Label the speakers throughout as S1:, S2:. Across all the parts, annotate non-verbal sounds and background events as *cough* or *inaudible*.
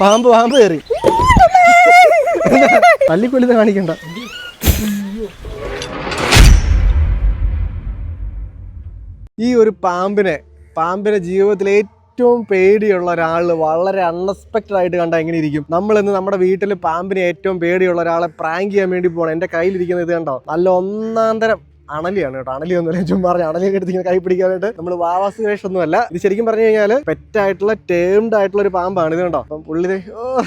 S1: പാമ്പ് പാമ്പ് കയറി. തല്ലിക്കൊല്ലുന്ന കാണിക്കണ്ട. ഈ ഒരു പാമ്പിനെ പാമ്പിനെ ജീവിതത്തിൽ ഏറ്റവും പേടിയുള്ള ഒരാൾ വളരെ അൺഎക്സ്പെക്റ്റഡ് ആയിട്ട് കണ്ടാൽ എങ്ങനെ ഇരിക്കും. നമ്മൾ ഇന്ന് നമ്മുടെ വീട്ടിൽ പാമ്പിനെ ഏറ്റവും പേടിയുള്ള ഒരാളെ പ്രാങ്ക് ചെയ്യാൻ വേണ്ടി പോകണം എന്റെ കയ്യിലിരിക്കുന്ന ഇത് കണ്ടോ? നല്ല ഒന്നാന്തരം തരം അണലിയാണ് കേട്ടോ. അണലി ഒന്നുമല്ല ചുമ്മാ പറഞ്ഞ. അണലി എടുത്ത് ഇങ്ങനെ കൈ പിടിക്കാനായിട്ട് നമ്മൾ വാവാസ് ഒന്നുമല്ല. ഇത് ശരിക്കും പറഞ്ഞു കഴിഞ്ഞാൽ പെറ്റായിട്ടുള്ള ടേംഡ് ആയിട്ടുള്ള ഒരു പാമ്പാണ്. ഇത് കണ്ടോ? അപ്പം ഓ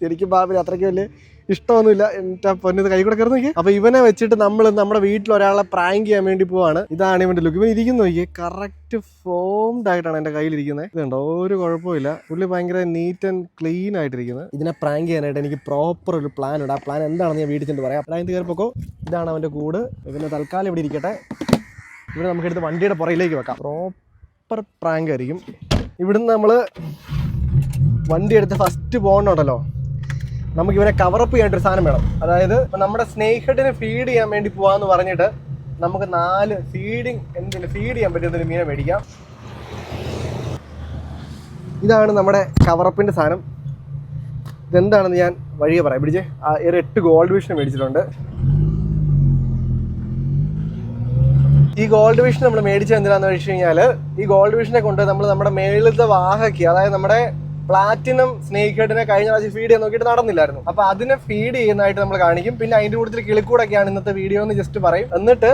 S1: ശരിക്കും പാമ്പിന് അത്രയ്ക്ക് വലിയ ഇഷ്ടമൊന്നുമില്ല. എന്റെ പൊന്നത് കൈ കൂടെ കയറി നോക്കി അപ്പൊ ഇവനെ വെച്ചിട്ട് നമ്മൾ നമ്മുടെ വീട്ടിൽ ഒരാളെ പ്രാങ്ക് ചെയ്യാൻ വേണ്ടി പോവാണ്. ഇതാണ് ഇവന്റെ ലുക്ക് ഇവൻ ഇരിക്കുന്നു നോക്കി കറക്റ്റ് ഫോംഡ് ആയിട്ടാണ് എന്റെ കയ്യിലിരിക്കുന്നത് ഇതുണ്ടോ ഒരു കുഴപ്പമില്ല പുള്ളി ഭയങ്കര നീറ്റ് ആൻഡ് ക്ലീൻ ആയിട്ടിരിക്കുന്നത് ഇതിനെ പ്രാങ്ക് ചെയ്യാനായിട്ട് എനിക്ക് പ്രോപ്പർ ഒരു പ്ലാൻ ഉണ്ട്. ആ പ്ലാൻ എന്താണെന്ന് ഞാൻ വീട്ടിൽ ചെന്ന് പറയാം. പ്രാങ്ക് കയറിപ്പോക്കോ. ഇതാണ് അവന്റെ കൂട്. ഇവന്റെ തൽക്കാലം ഇവിടെ ഇരിക്കട്ടെ. ഇവിടെ നമുക്ക് എടുത്ത് വണ്ടിയുടെ പുറയിലേക്ക് വെക്കാം. പ്രോപ്പർ പ്രാങ്ക് ആയിരിക്കും. ഇവിടുന്ന് നമ്മൾ വണ്ടി എടുത്ത് ഫസ്റ്റ് പോകണുണ്ടല്ലോ. നമുക്ക് ഇവനെ കവറപ്പ് ചെയ്യേണ്ട ഒരു സാധനം വേണം. അതായത് നമ്മുടെ സ്നേഹിഡിനെ ഫീഡ് ചെയ്യാൻ വേണ്ടി പോവാന്ന് പറഞ്ഞിട്ട് നമുക്ക് നാല് ഫീഡിങ് എന്തിന് ഫീഡ് ചെയ്യാൻ പറ്റുന്ന ഒരു മീനെ മേടിക്കാം. ഇതാണ് നമ്മുടെ കവറപ്പിന്റെ സാധനം. ഇതെന്താണെന്ന് ഞാൻ വഴിയെ പറയാം. പിടിച്ചേ. ഒരു എട്ട് ഗോൾഡ് വിഷൻ മേടിച്ചിട്ടുണ്ട്. ഈ ഗോൾഡ് വിഷൻ നമ്മൾ മേടിച്ച എന്തിനാന്ന് വെച്ച് കഴിഞ്ഞാൽ ഈ ഗോൾഡ് വിഷനെ കൊണ്ട് നമ്മൾ നമ്മുടെ മേളിലത്തെ വാഹയ്ക്ക് അതായത് നമ്മുടെ പ്ലാറ്റിനം സ്നേക്ക് ഹെഡിനെ കഴിഞ്ഞ പ്രാവശ്യം ഫീഡ് ചെയ്യാൻ നോക്കിയിട്ട് നടന്നില്ലായിരുന്നു. അപ്പൊ അതിനെ ഫീഡ് ചെയ്യുന്നതായിട്ട് നമ്മൾ കാണിക്കും. പിന്നെ അതിന്റെ കൂടുതൽ കിളിക്കൂടൊക്കെയാണ് ഇന്നത്തെ വീഡിയോ എന്ന് ജസ്റ്റ് പറയും. എന്നിട്ട്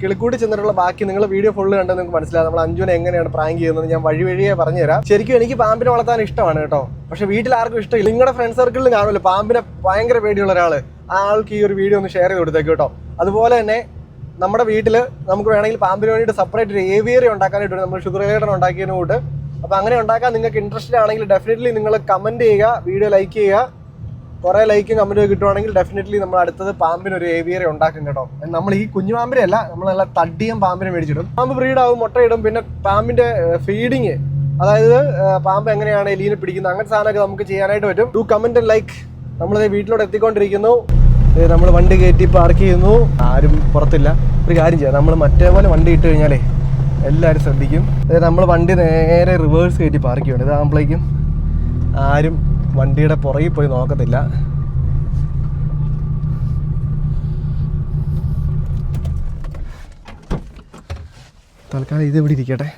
S1: കിളിക്കൂടി ചെന്നിട്ടുള്ള ബാക്കി നിങ്ങൾ വീഡിയോ ഫുള്ള് കണ്ടത് നിങ്ങൾക്ക് മനസ്സിലാവും. നമ്മൾ അഞ്ജുനെ എങ്ങനെയാണ് പ്രാങ്ക് ചെയ്യുന്നത് ഞാൻ വഴി വഴിയെ പറഞ്ഞുതരാം. ശരിക്കും എനിക്ക് പാമ്പിനെ വളർത്താൻ ഇഷ്ടമാണ് കേട്ടോ. പക്ഷെ വീട്ടിൽ ആർക്കും ഇഷ്ടമില്ല. നിങ്ങളുടെ ഫ്രണ്ട് സർക്കിളിൽ കാണുമല്ലോ. പാമ്പിനെ ഭയങ്കര പേടിയുള്ള ഒരാൾ ആ ആൾക്ക് ഈ ഒരു വീഡിയോ ഒന്ന് ഷെയർ ചെയ്ത് കൊടുത്തേക്ക് കേട്ടോ. അതുപോലെ തന്നെ നമ്മുടെ വീട്ടിൽ നമുക്ക് വേണമെങ്കിൽ പാമ്പിന് വേണ്ടിയിട്ട് സെപ്പറേറ്റ് ഒരു ഏവിയറി ഉണ്ടാക്കാനായിട്ട് നമ്മൾ ഷുഗർ ഗൈഡൻ ഉണ്ടാക്കിയതിന് കൂട്ട് അപ്പോൾ അങ്ങനെ ഉണ്ടാക്കാൻ നിങ്ങൾക്ക് ഇൻട്രസ്റ്റഡ് ആണെങ്കിൽ ഡെഫിനറ്റ്ലി നിങ്ങൾ കമന്റ് ചെയ്യുക വീഡിയോ ലൈക്ക് ചെയ്യുക. കുറേ ലൈക്കും കമന്റും കിട്ടുവാണെങ്കിൽ ഡെഫിനറ്റ്ലി നമ്മൾ അടുത്തത് പാമ്പിന് ഒരു ഏവിയറി ഉണ്ടാക്കും കേട്ടോ. നമ്മൾ ഈ കുഞ്ഞു പാമ്പിനെ അല്ല നമ്മൾ നല്ല തടിയും പാമ്പിനെ മേടിച്ചിടും. പാമ്പ് ബ്രീഡാവും മുട്ടയിടും പിന്നെ പാമ്പിന്റെ ഫീഡിങ് അതായത് പാമ്പ് എങ്ങനെയാണ് എലീനെ പിടിക്കുന്നത് അങ്ങനത്തെ സാധനമൊക്കെ നമുക്ക് ചെയ്യാനായിട്ട് പറ്റും. ടു കമന്റ് ആൻഡ് ലൈക്ക് നമ്മളിത് വീട്ടിലോട്ട് എത്തിക്കൊണ്ടിരിക്കുന്നു. നമ്മൾ വണ്ടി കയറ്റി പാർക്ക് ചെയ്യുന്നു. ആരും പുറത്തില്ല. ഒരു കാര്യം ചെയ്യാം നമ്മൾ മറ്റേപോലെ വണ്ടി ഇട്ട് കഴിഞ്ഞാലേ എല്ലാവരും ശ്രദ്ധിക്കും. നമ്മൾ വണ്ടി നേരെ റിവേഴ്സ് കയറ്റി പാർക്ക് ചെയ്യണം. ഇതാകുമ്പോഴേക്കും ആരും വണ്ടിയുടെ പുറകിൽ പോയി നോക്കത്തില്ല. തൽക്കാലം ഇത് ഇവിടെ ഇരിക്കട്ടെ.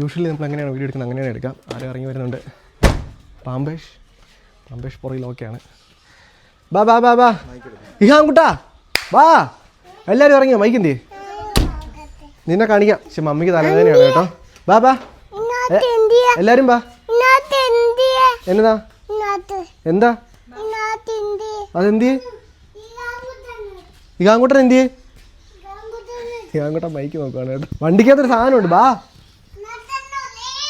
S1: യൂഷ്വലി നമ്മൾ അങ്ങനെയാണ് വീഡിയോ എടുക്കുന്നത്. അങ്ങനെയാണ് എടുക്കാം. ആരും ഇറങ്ങി വരുന്നുണ്ട്. പാമ്പേഷ്. പാമ്പേഷ് പുറകിൽ ഓക്കെയാണ്. ബാ ബാ ബാ ബാ. ഇഹാൻകുട്ടാ ബാ. എല്ലാവരും ഇറങ്ങിയോ? മൈക്കെന്തേ നിന്നെ കാണിക്കാം. പക്ഷെ മമ്മിക്ക് തലവേദനയാണ് കേട്ടോ. ബാ ബാ. എല്ലാരും ബാ. എന്നതാ എന്താ
S2: അതെന്തി ഇകാങ്കുട്ടൻ
S1: അതെന്തിയേ ഇകാങ്കുട്ടൻ മൈക്ക് നോക്കുവാണ് കേട്ടോ. വണ്ടിക്കകത്തൊരു സാധനമുണ്ട് ബാ.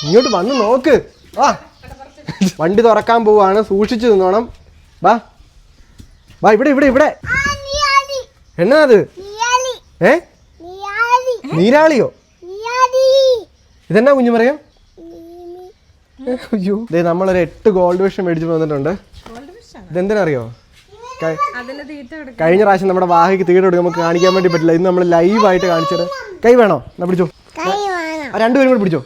S1: ഇങ്ങോട്ട് വന്ന് നോക്ക്. ആ വണ്ടി തുറക്കാൻ പോവാണ് സൂക്ഷിച്ചു നിന്നോണം. ബാ. ബാ ഇവിടെ ഇവിടെ ഇവിടെ. എന്നാ അത്? ഏ? നീരാളിയോ? ഇതെന്നാ കുഞ്ഞു പറയാം *laughs* അയ്യോ. ദേ നമ്മളൊരു എട്ട് ഗോൾഡ് വിഷം മേടിച്ചു വന്നിട്ടുണ്ട്. ഇതെന്തിനറിയോ? കഴിഞ്ഞ പ്രാവശ്യം നമ്മുടെ വാഹയ്ക്ക് തീട് കൊടുക്കാൻ നമുക്ക് കാണിക്കാൻ വേണ്ടി പറ്റില്ല. ഇന്ന് നമ്മൾ ലൈവ് ആയിട്ട് കാണിച്ചത് കൈ വേണോ? എന്നാ പിടിച്ചോ.
S2: കൈ വേണം.
S1: ആ രണ്ടുപേരും കൂടി പിടിച്ചോ.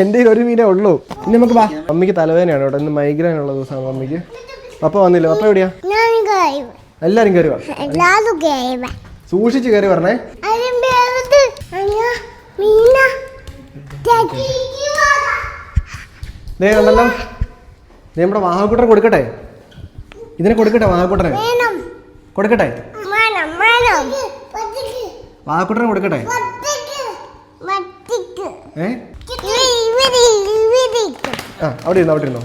S1: എന്റെ കയ്യിൽ ഒരു മീനേ ഉള്ളൂ. ഇനി നമുക്ക് വാ. മമ്മിക്ക് തലവേദനയാണ് കേട്ടോ. ഇന്ന് മൈഗ്രൈൻ ഉള്ള ദിവസമാണ് മമ്മിക്ക് പപ്പ വന്നില്ല? പപ്പ എവിടെയാ? എല്ലാരും കയറി വാ.
S2: എല്ലാതും കൈ വേണം
S1: സൂക്ഷിച്ച് കയറി പറഞ്ഞേ ദേ കണ്ടല്ലോ. ദേ നമ്മുടെ വാഹക്കൂട്ടർ കൊടുക്കട്ടെ? ഇതിനെ കൊടുക്കട്ടെ വാഹക്കൂട്ടനെ കൊടുക്കട്ടെ? വാഹക്കൂട്ടനെ കൊടുക്കട്ടെ? ഏ? ആ അവിടെ ഇരുന്നോ അവിടെ ഇരുന്നോ.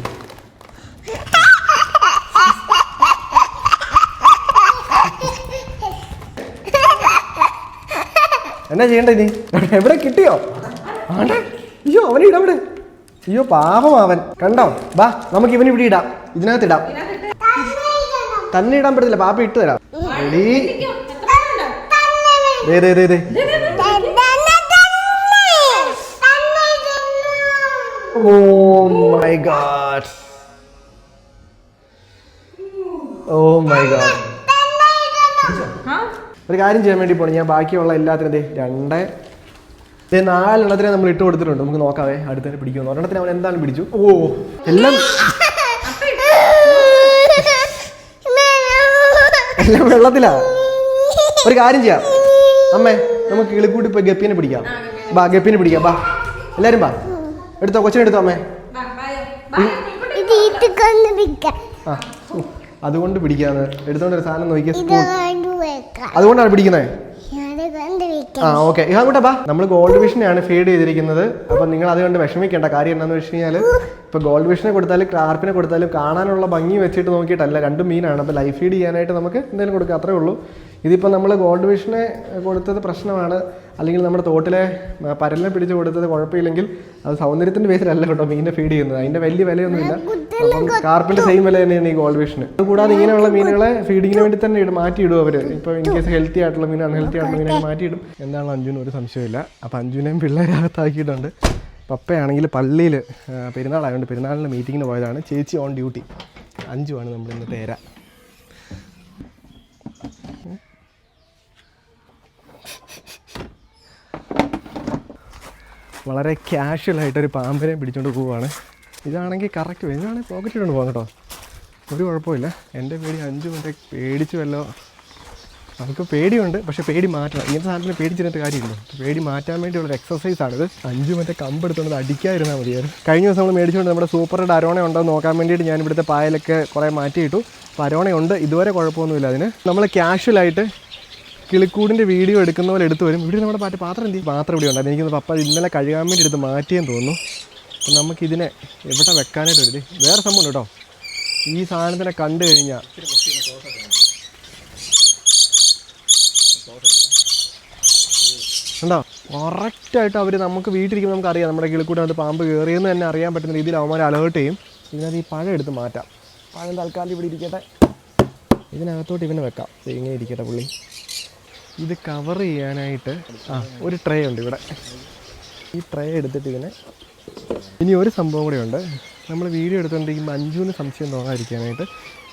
S1: എന്നാ ചെയ്യണ്ട ഇനി? എവിടെ കിട്ടിയോ? ആണ്ടേ. അയ്യോ അവനെ ഇടാം ഇവിടെ. അയ്യോ പാപം അവൻ. കണ്ടോ? ബാ നമുക്ക് ഇവന് ഇവിടെ ഇടാം. ഇതിനകത്ത് ഇടാം. തന്നെ ഇടാൻ പറ്റത്തില്ല. പാപ്പ ഇട്ട് തരാം. Oh my God. Oh my God. ഒരു കാര്യം ചെയ്യാൻ വേണ്ടി പോണേ. ഞാൻ ബാക്കിയുള്ള എല്ലാത്തിനും ദേ രണ്ട് ഇത് നാലെണ്ണത്തിനെ നമ്മൾ ഇട്ട് കൊടുത്തിട്ടുണ്ട്. നമുക്ക് നോക്കാവേ അടുത്തതിനെ പിടിക്കുമെന്ന് ഒരെണ്ണത്തിന് അവൻ എന്താണ് പിടിച്ചു? ഓ എല്ലാം എല്ലാം വെള്ളത്തിലാ? ഒരു കാര്യം ചെയ്യാം. അമ്മേ നമുക്ക് കിളിക്കൂട്ടി പോയി ഗപ്പിനെ പിടിക്കാം. ബാ ഗപ്പിനെ പിടിക്കാം. ബാ എല്ലാരും ബാ. എടുത്തോ കൊച്ചിനെ എടുത്തോ അമ്മേ. അതുകൊണ്ട് പിടിക്കാന്ന്. എടുത്തോണ്ട് ഒരു സാധനം നോക്കിയ സ്പൂൺ അതുകൊണ്ടാണ് പിടിക്കുന്നത് ആ ഓക്കെ. ഇങ്ങോട്ടാ ബാ നമ്മൾ ഗോൾഡ് വിഷനെയാണ് ഫീഡ് ചെയ്തിരിക്കുന്നത്. അപ്പൊ നിങ്ങൾ അതുകൊണ്ട് വിഷമിക്കേണ്ട. കാര്യം എന്താണെന്ന് വെച്ച് കഴിഞ്ഞാൽ ഇപ്പൊ ഗോൾഡ് വിഷനെ കൊടുത്താലും ക്ലാർപ്പിനെ കൊടുത്താലും കാണാനുള്ള ഭംഗി വെച്ചിട്ട് നോക്കിയിട്ടല്ല. രണ്ടും മീനാണ് അപ്പൊ ലൈഫ് ഫീഡ് ചെയ്യാനായിട്ട് നമുക്ക് എന്തെങ്കിലും കൊടുക്കുക അത്രേ ഉള്ളൂ. ഇതിപ്പോൾ നമ്മൾ ഗോൾഡ് വിഷനെ കൊടുത്തത് പ്രശ്നമാണ്. അല്ലെങ്കിൽ നമ്മുടെ തോട്ടിലെ പരലിനെ പിടിച്ച് കൊടുത്തത് കുഴപ്പമില്ലെങ്കിൽ അത് സൗന്ദര്യത്തിന്റെ ബേസിലല്ല കേട്ടോ മീനിനെ ഫീഡ് ചെയ്യുന്നത്. അതിന്റെ വലിയ വിലയൊന്നുമില്ല. അപ്പം കാർപ്പിന്റെ സെയിം വില തന്നെയാണ് ഈ ഗോൾഡ് വിഷന് അതുകൂടാതെ ഇങ്ങനെയുള്ള മീനുകളെ ഫീഡിങ്ങിന് വേണ്ടി തന്നെ ഇടും. മാറ്റിയിടും അവർ ഇപ്പോൾ ഇൻ കേസ് ഹെൽത്തി ആയിട്ടുള്ള മീൻ അൺഹെൽത്തി ആയിട്ടുള്ള മീനെ മാറ്റിയിടും. എന്താണ് അഞ്ജുനും ഒരു സംശയമില്ല അപ്പോൾ അഞ്ജുനെയും പിള്ളേരകത്താക്കിയിട്ടുണ്ട് പപ്പയാണെങ്കിൽ പള്ളിയിൽ പെരുന്നാളായതുകൊണ്ട് പെരുന്നാളിന്റെ മീറ്റിങ്ങിന് പോയതാണ്. ചേച്ചി ഓൺ ഡ്യൂട്ടി അഞ്ചുമാണ് നമ്മൾ ഇന്നത്തെ ഏര വളരെ ക്യാഷ്വലായിട്ടൊരു പാമ്പിനെ പിടിച്ചുകൊണ്ട് പോവുകയാണ് ഇതാണെങ്കിൽ കറക്റ്റ് ഇതാണെങ്കിൽ പോക്കറ്റ് ഇട്ടുകൊണ്ട് പോകാം കേട്ടോ. ഒരു കുഴപ്പമില്ല. എന്റെ പേടി അഞ്ചു മിനിറ്റ് പേടിച്ചു വല്ലോ നമുക്ക് പേടിയുണ്ട് പക്ഷേ പേടി മാറ്റണം. ഇങ്ങനത്തെ സാധനത്തിന് പേടിച്ചിരുന്നിട്ട് കാര്യമില്ല. പേടി മാറ്റാൻ വേണ്ടിയുള്ള ഒരു എക്സസൈസ് ആണിത് അഞ്ചു മറ്റേ കമ്പ് എടുത്തുകൊണ്ട് അടിക്കാതിരുന്നാൽ മതിയായിരുന്നു. കഴിഞ്ഞ ദിവസം നമ്മൾ മേടിച്ചുകൊണ്ട് നമ്മുടെ സൂപ്പറുടെ അരോണ ഉണ്ടോ നോക്കാൻ വേണ്ടിയിട്ട് ഞാൻ ഇവിടുത്തെ പായലൊക്കെ കുറേ മാറ്റിയിട്ടു. അപ്പോൾ അരോണയുണ്ട്. ഇതുവരെ കുഴപ്പമൊന്നുമില്ല അതിന്. നമ്മൾ ക്യാഷ്വലായിട്ട് കിളിക്കൂടിന്റെ വീഡിയോ എടുക്കുന്ന പോലെ എടുത്തു വരും. ഇവിടെ നമ്മുടെ പാട്ട് പാത്രം എന്ത്? പാത്രം ഇവിടെ ഉണ്ടായിരുന്നു. എനിക്ക് പപ്പ ഇന്നലെ കഴുകാൻ വേണ്ടി എടുത്ത് മാറ്റിയെന്ന് തോന്നുന്നു. അപ്പം നമുക്കിതിനെ എവിടെ വെക്കാനായിട്ട് വരുത് വേറെ സംഭവം കേട്ടോ. ഈ സാധനത്തിനെ കണ്ടു കഴിഞ്ഞാൽ ഉണ്ടോ കറക്റ്റായിട്ട് അവർ നമുക്ക് വീട്ടിലിരിക്കുമ്പോൾ നമുക്ക് അറിയാം നമ്മുടെ കിളിക്കൂട്ടിനകത്ത് പാമ്പ് കയറിയെന്ന് തന്നെ അറിയാൻ പറ്റുന്ന രീതിയിൽ അവന്മാർ അലേർട്ട് ചെയ്യും. ഇതിനകത്ത് ഈ പഴം എടുത്ത് മാറ്റാം. പഴം തൽക്കാലം ഇവിടെ ഇരിക്കട്ടെ. ഇതിനകത്തോട്ട് ഇവനെ വെക്കാം. ഇങ്ങനെ ഇരിക്കട്ടെ പുള്ളി. ഇത് കവർ ചെയ്യാനായിട്ട് ആ ഒരു ട്രേ ഉണ്ട് ഇവിടെ. ഈ ട്രേ എടുത്തിട്ട് ഇതിനെ ഇനി ഒരു സംഭവം കൂടെ ഉണ്ട്. നമ്മൾ വീഡിയോ എടുത്തുകൊണ്ടിരിക്കുമ്പോൾ അഞ്ചുവിന് സംശയം തോന്നാതിരിക്കാനായിട്ട്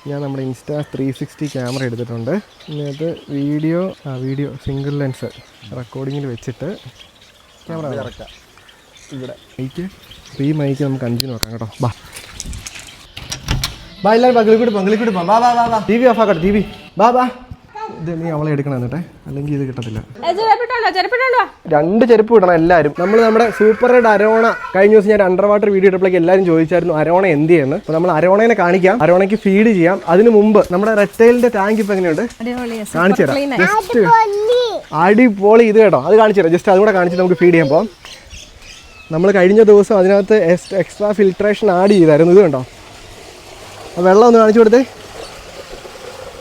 S1: ഞാൻ നമ്മുടെ ഇൻസ്റ്റാ ത്രീ സിക്സ്റ്റി ക്യാമറ എടുത്തിട്ടുണ്ട്. ഇതിനകത്ത് വീഡിയോ ആ വീഡിയോ സിംഗിൾ ലെൻസ് റെക്കോർഡിങ്ങിൽ വെച്ചിട്ട് ക്യാമറ ഇറക്കാം. ഇവിടെ. മൈക്ക് ഫ്രീ ഈ മൈക്ക് നമുക്ക് അഞ്ചിന് വെക്കാം കേട്ടോ. ബാ. ബാ എല്ലാവരും പങ്കിളിക്കൂടി ബാ ബാ ബാ ബാ ബാ. ടി വി ഓഫ് ആക്കട്ടെ ടി വി ബാ ബാ. ഇത് നീ അവളെ എടുക്കണം എന്നിട്ടേ. അല്ലെങ്കിൽ ഇത് കിട്ടത്തില്ല. രണ്ട് ചെരുപ്പ് ഇടണം എല്ലാവരും. നമ്മൾ നമ്മുടെ സൂപ്പർ റെഡ് അരോണ കഴിഞ്ഞ ദിവസം ഞാൻ അണ്ടർ വാട്ടർ വീഡിയോ ഇട്ടപ്പോഴേക്ക് എല്ലാവരും ചോദിച്ചായിരുന്നു അരോണ എന്ത് ചെയ്യുന്നു അപ്പോൾ നമ്മൾ അരോണയെ കാണിക്കാം. അരോണയ്ക്ക് ഫീഡ് ചെയ്യാം. അതിനു മുമ്പ് നമ്മുടെ റെറ്റൈലിന്റെ ടാങ്ക് ഇപ്പൊ എങ്ങനെയുണ്ട്? കാണിച്ചു തരാം. ജസ്റ്റ് അടിപൊളി. ഇത് കേട്ടോ അത് കാണിച്ചു തരാം. ജസ്റ്റ് അതുകൂടെ കാണിച്ചിട്ട് നമുക്ക് ഫീഡ് ചെയ്യാൻ പോകാം നമ്മൾ കഴിഞ്ഞ ദിവസം അതിനകത്ത് എക്സ്ട്രാ ഫിൽട്രേഷൻ ആഡ് ചെയ്തായിരുന്നു. ഇത് കണ്ടോ? ആ വെള്ളം ഒന്ന് കാണിച്ചു കൊടുത്തേ.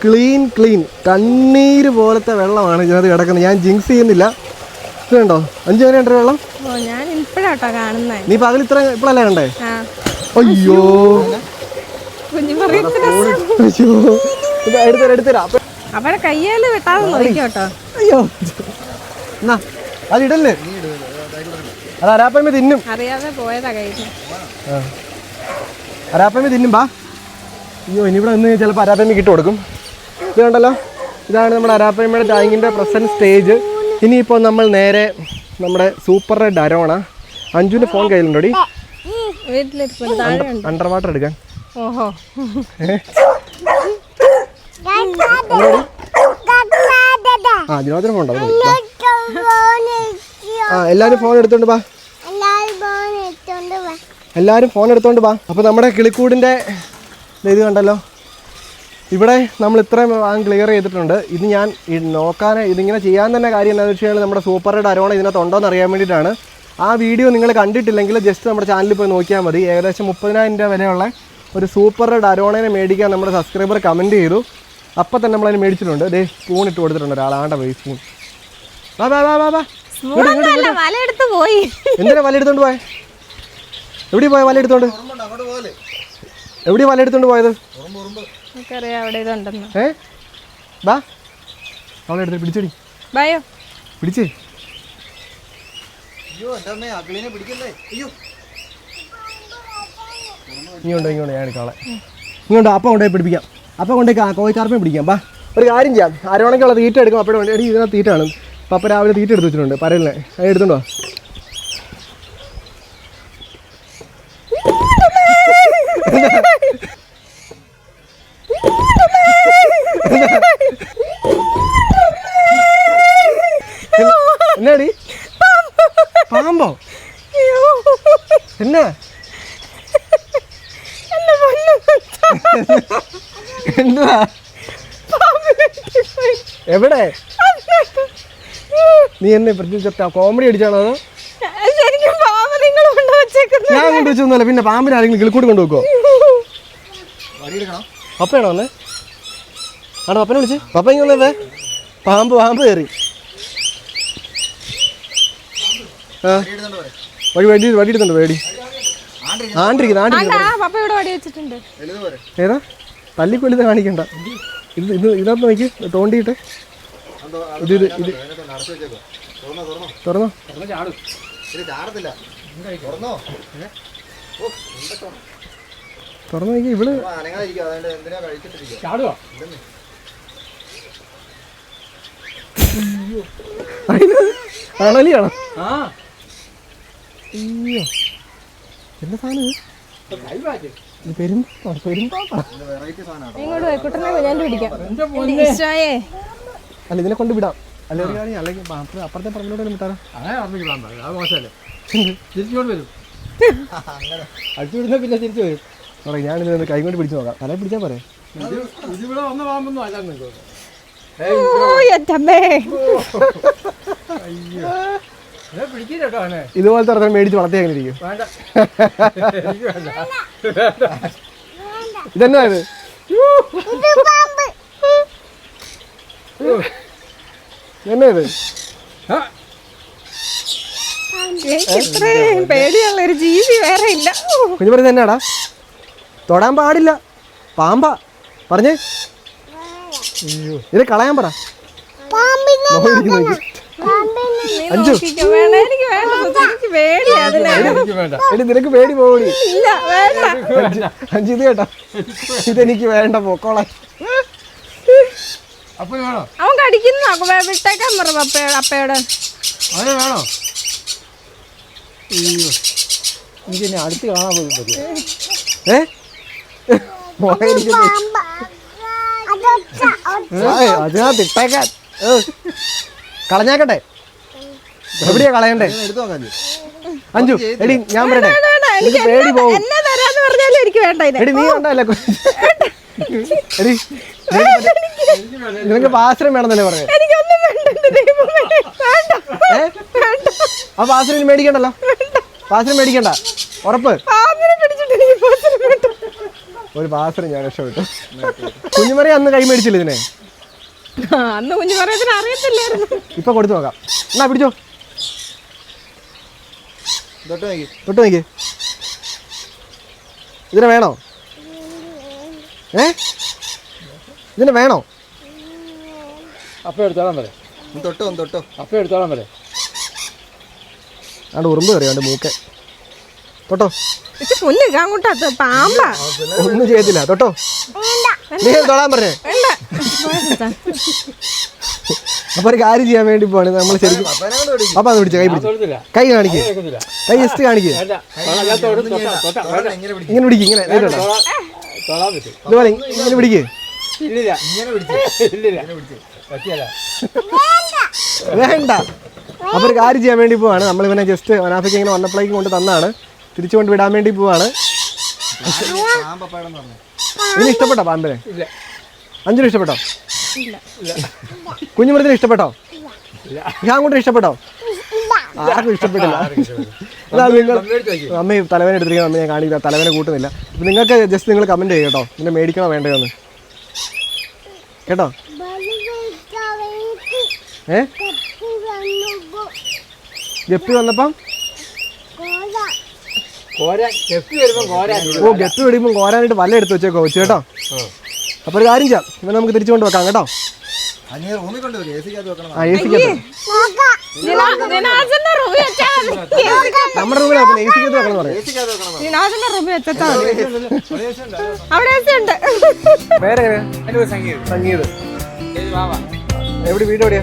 S1: Clean clean. കണ്ണീര് പോലത്തെ വെള്ളമാണ് ഇതിനകത്ത് കിടക്കുന്നത്. ഞാൻ ജിങ്സ് ചെയ്യുന്നില്ല. ഇത്രയുണ്ടോ അഞ്ചു വരെ ഉണ്ടോ വെള്ളം?
S3: ഞാൻ ഇപ്പഴാട്ടോ കാണുന്നത്
S1: നീ പകൽ ഇത്ര ഇപ്പോഴല്ലേ കണ്ടേ? അയ്യോ. എടുത്തരാ
S3: അവരെ കയ്യേൽ വിട്ടാതെ നോക്കിക്കോട്ടോ
S1: അയ്യോ. എന്നാ അതിടല്ലേ അത് അരാപ്പമ്മ തിന്നും.
S3: അറിയാതെ പോയതാ കയ്യിൽ
S1: ആ. അരാപ്പമ്മ തിന്നും ബാ. അയ്യോ ഇനി നിന്ന് ചിലപ്പോൾ അരാപ്പമ്മ ഇട്ട് കൊടുക്കും. ഇത് കണ്ടല്ലോ ഇതാണ് നമ്മുടെ അരാപ്പമ്മയുടെ ടാങ്കിന്റെ പ്രസന്റ് സ്റ്റേജ് ഇനിയിപ്പോൾ നമ്മൾ നേരെ നമ്മുടെ സൂപ്പർ റെഡ് അരോണ. അഞ്ജുവിന്റെ ഫോൺ കയ്യിലുണ്ടോടി? അണ്ടർ വാട്ടർ എടുക്കാൻ.
S3: ഓഹോ.
S1: ആ ഫോൺ ഉണ്ടോ? ആ എല്ലാവരും ഫോൺ എടുത്തോണ്ട് ബാ
S2: എല്ലാവരും ഫോൺ എടുത്തോണ്ട് വാ.
S1: എല്ലാവരും ഫോൺ എടുത്തോണ്ട് വാ. അപ്പോൾ നമ്മുടെ കിളിക്കൂടിന്റെ ഇത് കണ്ടല്ലോ. ഇവിടെ നമ്മൾ ഇത്രയും ഭാഗം ക്ലിയർ ചെയ്തിട്ടുണ്ട്. ഇത് ഞാൻ നോക്കാൻ ഇതിങ്ങനെ ചെയ്യാൻ തന്നെ കാര്യം എന്താണെന്ന് വെച്ച് കഴിഞ്ഞാൽ നമ്മുടെ സൂപ്പർ റെഡ് അരോണ ഇതിനകത്ത് ഉണ്ടോ എന്ന് അറിയാൻ വേണ്ടിയിട്ടാണ്. ആ വീഡിയോ നിങ്ങൾ കണ്ടിട്ടില്ലെങ്കിൽ ജസ്റ്റ് നമ്മുടെ ചാനലിൽ പോയി നോക്കിയാൽ മതി. ഏകദേശം മുപ്പതിനായിരം രൂപ വിലയുള്ള ഒരു സൂപ്പർ റെഡ് അരോണേനെ മേടിക്കാൻ നമ്മുടെ സബ്സ്ക്രൈബർ കമന്റ് ചെയ്തു. അപ്പം തന്നെ നമ്മളതിന് മേടിച്ചിട്ടുണ്ട്. ദേ സ്പൂൺ ഇട്ട് കൊടുത്തിട്ടുണ്ട് ഒരാളാണ്ട പോയി സ്പൂൺ വാ വാ വാ വാ വാ.
S3: പോയി.
S1: എന്തിനാ പോയെ? എവിടെ പോയ വല എടുത്തോണ്ട് എവിടെ വല എടുത്തോണ്ട് പോയത്? ഏ? ബാ. അവളെ എടുത്തിട്ട് പിടിച്ചടി.
S3: ബയോ?
S1: പിടിച്ചേ. ഇങ്ങോട്ടോ ഇങ്ങോട്ടോ ഞാൻ എടുക്കാളെ ഇങ്ങോട്ടോ അപ്പം കൊണ്ടുപോയി പിടിപ്പിക്കാം. അപ്പം കൊണ്ടുപോയി കോഴിക്കാർപ്പേ പിടിക്കാം ബാ. ഒരു കാര്യം ചെയ്യാം. അരവണക്കുള്ള തീറ്റ എടുക്കും അപ്പോഴും വേണ്ടി. എടി ഇതിനകത്ത് തീറ്റാണ് പപ്പ രാവിലെ തീറ്റ എടുത്ത് വെച്ചിട്ടുണ്ട് പരലിനെ. അത് എടുത്തോണ്ടോ എന്തുവാ? എവിടെ? നീ എന്നെ പ്രത്യേകിച്ച് കോമഡി അടിച്ചാണോ അതോ? ഞാൻ കൊണ്ടുവച്ചൊന്നുമല്ല പിന്നെ പാമ്പിനെ ആരെങ്കിലും കിളിക്കൂടി കൊണ്ടുവെക്കോ പപ്പയാണോ വന്നേ? ആണോ പപ്പനെ വിളിച്ച്. പപ്പ ഇങ്ങനെ വന്നേ പാമ്പ് പാമ്പ് കയറി. ആ. വഴി വഴി വഴി എടുത്തുണ്ടോ വേടി ആണ്ടിരിക്കുന്നു ഏതാ? തല്ലിക്കൊല്ലിത് കാണിക്കണ്ട. ഇത് ഇത് ഇതിനകത്ത് നോക്കി തോണ്ടിയിട്ട്. ഇത് ഇത് ഇത്. തുറന്നോ തുറന്നു. നോക്കി ഇവൾ അണലിയാണോ? അയ്യോ. എന്താ സാധനം? പെരുമ്പാ പെരുമ്പാ
S3: ഇങ്ങോട്ട് പോയി കുട്ടനെ ഞാൻ പിടിക്കാം. ഈശോയെ.
S1: അല്ല ഇതിനെ കൊണ്ട് വിടാം. അല്ല ഒരു കാര്യം അല്ലെങ്കിൽ അപ്പുറത്തെ പറമ്പിലോട്ട് വിട്ടാലോ
S4: അങ്ങനെ പറഞ്ഞു വിടാൻ പാടില്ല അത് മോശമല്ലേ? തിരിച്ചോട്ട് വരും. അടിച്ചു വിടുന്ന പിന്നെ തിരിച്ചു വരും.
S1: പറയാം ഞാൻ ഇതിനെ കൈ കൊണ്ട് പിടിച്ചു നോക്കാം. തലയിൽ പിടിച്ചാൽ പോരെ?
S4: ഇത് ഇതിവിടെ വന്ന പാമ്പൊന്നും അല്ല നിങ്ങൾക്ക്
S3: ഓ
S1: ഇതുപോലത്തെ ഒരെണ്ണം മേടിച്ച് വളർത്തി അങ്ങനെ ഇരിക്കും
S4: വേണ്ട. എനിക്ക് വേണ്ട
S1: ഇതെന്നാ ഇത്? എന്നാ ഇത്
S3: ഇത്രയും പേടിയുള്ള ഒരു ജീവി വേറെ ഇല്ല.
S1: കുഞ്ഞു എന്നാടാ തൊടാൻ പാടില്ല. പാമ്പാ. പറഞ്ഞേ. ഇത് കളയാൻ പറ.
S3: വേണ്ട
S1: എടി നിനക്ക് പേടി
S3: പോകണി അഞ്ചു
S1: അഞ്ച് അഞ്ച് ഇത് കേട്ടോ. ഇതെനിക്ക് വേണ്ട പൊക്കോളാം.
S3: അവൻ കടിക്കുന്ന വിട്ടേക്കാൻ പറ അപ്പയോട്
S4: അവനെ വേണോ?
S1: എനിക്ക് ഇനി അടുത്ത് കാണാൻ പോലും പറ്റില്ല. ഏ. അതിനകത്ത് ഇട്ടേക്കാൻ. കളഞ്ഞാക്കട്ടെ? എവിടെയാ കളയണ്ടേ? അഞ്ചു എടി ഞാൻ പറയട്ടെ?
S3: എനിക്ക്
S1: പേടി എടി നീ ഉണ്ടല്ലേ എടി നിനക്ക് പാശ്രം വേണമെന്നല്ലേ പറഞ്ഞു
S3: എനിക്കൊന്നും വേണ്ട ദൈവമേ. വേണ്ട.
S1: ഏ? ആ പാശ്രം മേടിക്കണ്ടല്ലോ? പാശ്രം മേടിക്കണ്ട. ഉറപ്പ്. ഒരു പാശ്രം ഞാൻ രക്ഷപ്പെട്ടു. കുഞ്ഞുമറി അന്ന് കൈ മേടിച്ചില്ല ഇതിനെ?
S3: അന്ന് കുഞ്ഞു പറയത്തിന് അറിയത്തില്ലായിരുന്നു.
S1: ഇപ്പൊ കൊടുത്തു നോക്കാം. എന്നാ പിടിച്ചോ. തൊട്ട് നോക്കി. ഇതിനെ വേണോ? ഏ? ഇതിനെ വേണോ?
S4: അപ്പ എടുത്തോളാൻ വരെ
S5: തൊട്ടോ തൊട്ടോ.
S4: അപ്പ എടുത്തോളാൻ വരെ
S1: അവിടെ ഉറുമ്പ് കറിയാണ്ട് മൂക്കെ. തൊട്ടോ. ഒന്നും ചെയ്യത്തില്ല. തൊട്ടോ. നീ തൊടാൻ പറഞ്ഞേ.
S3: വേണ്ട.
S1: അപ്പൊ ഒരു കാര്യം ചെയ്യാൻ വേണ്ടി പോവാണ്. നമ്മൾ ശരിക്കും അപ്പൊ അത് പിടിച്ച കൈ പിടിച്ചു. കൈ
S4: കാണിക്കുക
S1: കൈ ജസ്റ്റ്
S4: കാണിക്കുക
S5: ഇങ്ങനെ പിടിക്കും
S1: ഇങ്ങനെ. ഇതുപോലെ ഇങ്ങനെ പിടിക്ക്.
S4: ഇല്ലില്ല.
S5: ഇങ്ങനെ പിടിച്ചു.
S4: ഇല്ലില്ല. പറ്റിയല്ല.
S1: വേണ്ട. അപ്പൊ ഒരു കാര്യം ചെയ്യാൻ വേണ്ടി പോവാണ്. നമ്മൾ ഇവനെ ജസ്റ്റ് അനാഫിക്ക് ഇങ്ങനെ വന്നപ്പോഴേക്കും കൊണ്ട് തന്നാണ്. തിരിച്ചുകൊണ്ട് വിടാൻ വേണ്ടി പോവാണ്.
S5: പാമ്പപ്പാടെന്ന് ഇഷ്ടപ്പെട്ട
S1: ഇതിന് ഇഷ്ടപ്പെട്ടോ പാമ്പിനെ?
S4: ഇല്ല.
S1: അഞ്ചിനും ഇഷ്ടപ്പെട്ടോ?
S3: ഇല്ല.
S1: കുഞ്ഞുമൃത്തിന് ഇഷ്ടപ്പെട്ടോ? ഞാൻ കൊണ്ട് ഇഷ്ടപ്പെട്ടോ? ആർക്കും ഇഷ്ടപ്പെട്ടില്ല. അതാ നിങ്ങൾ അമ്മ തലവേന എടുത്തിരിക്കുന്ന അമ്മ ഞാൻ കാണിക്കില്ല. തലവേന കൂട്ടുന്നില്ല. അപ്പം നിങ്ങൾക്ക് ജസ്റ്റ് നിങ്ങൾ കമന്റ് ചെയ്യും കേട്ടോ. പിന്നെ മേടിക്കണോ വേണ്ടയോ എന്ന്. കേട്ടോ? ഏ? ഗപ്പി വന്നപ്പം? ഓ ഗപ്പി പിടിക്കുമ്പോൾ കോരാനായിട്ട് വല്ല എടുത്ത് വെച്ചേക്കോ വെച്ചു കേട്ടോ. അപ്പൊ ഒരു കാര്യം ചെയ്യാം. ഇവ നമുക്ക് തിരിച്ചു കൊണ്ട് വെക്കാം കേട്ടോ.
S5: റൂമിൽ
S1: ആ എ സിക്കകത്ത്
S3: ദിനാസിന്റെ റൂമിൽ വെച്ചാ മതി.
S1: നമ്മുടെ റൂമിലാണ് എ സിക്കകത്ത് വെക്കണം എന്ന് പറയാം.
S5: എ സിക്കകത്ത് വെക്കണം
S3: ദിനാസിന്റെ റൂമിൽ വെച്ചാ മതി അവിടെ AC ഉണ്ട്.
S1: പേരെങ്ങനെ? സംഗീത്. എവിടെ വീട് എവിടെയാ?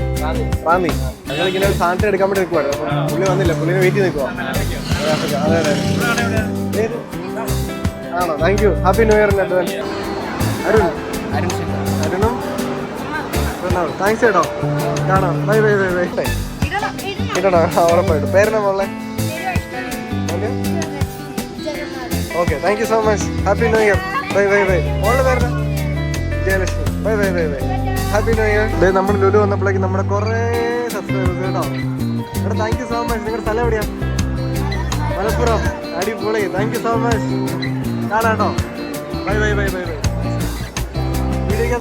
S1: റാന്നി ഞങ്ങളിങ്ങനെ ഒരു സാധനം എടുക്കാൻ വേണ്ടി നിൽക്കുവാണ് അപ്പം പുള്ളി വന്നില്ല. പുള്ളിനെ വെയിറ്റ് നിൽക്കുക നിൽക്കുവാ അതെ അതെ ഏത്? ആണോ? Thank you happy new year advance Arun. അരുണും thanks കേട്ടോ കാണാം. ബൈ ബൈ ബൈ ബൈ ഇടണോ? ഉറപ്പായിട്ടും പേരെന്നാ മോളെ? Okay thank you so much happy new year bye bye bye മോളുടെ പേരെന്നാ? Jayalakshmi. Bye bye bye bye happy new year day നമ്മൾ ലുലു വന്നപ്പോഴേക്കും നമ്മുടെ കുറേ സബ്സ്ക്രൈബേഴ്സ് കേട്ടോ. എടാ താങ്ക് യു സോ മച്ച് നിങ്ങളുടെ സ്ഥലം എവിടെയാ? മലപ്പുറം. അടിപൊളി. Thank you so much കാണാട്ടോ bye bye bye bye bye video